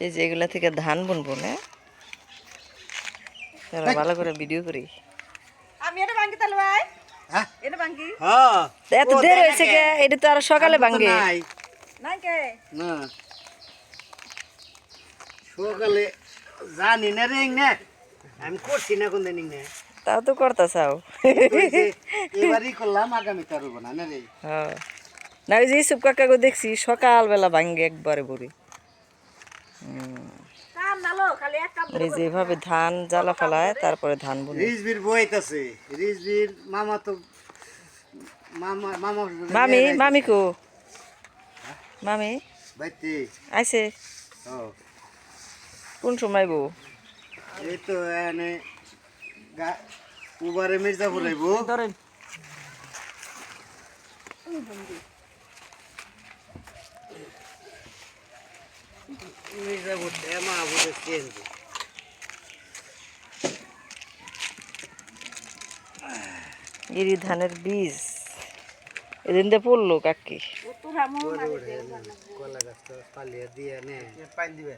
এই যে এগুলা থেকে ধান বুনবো না? ভালো করে ভিডিও করি। আমি এটা তাহলে ভাই। হ্যাঁ? হ্যাঁ। সকালে জানি না রে আমি করছি না কোনদিন তাও তো করতে চাও এবারই করলাম আগামী তারব না না রে হ্যাঁ। না ওই যে ইসুপ কাকাকে দেখছি সকালবেলা ভাঙ্গে একবারে বুড়ি। কাম নালো খালি এক কাম এই যে এভাবে ধান জ্বালা ফেলায় তারপরে ধান বুনে। রিজবির বইতাছে রিজবির মামা তো মামা মামা মামি মামি কো? মামি? বাইতে। আইছে। ও। কোন সময় বউ? এই তো এনে উবারে আইবো ধরেন। মির্জাপুর মা বুঝে চেঞ্জ। ইরি ধানের বীজ। এদিন দিয়ে পড়ল কাকি মো কলা গাছ পালিয়ে দিয়ে নে। পানি দিবে।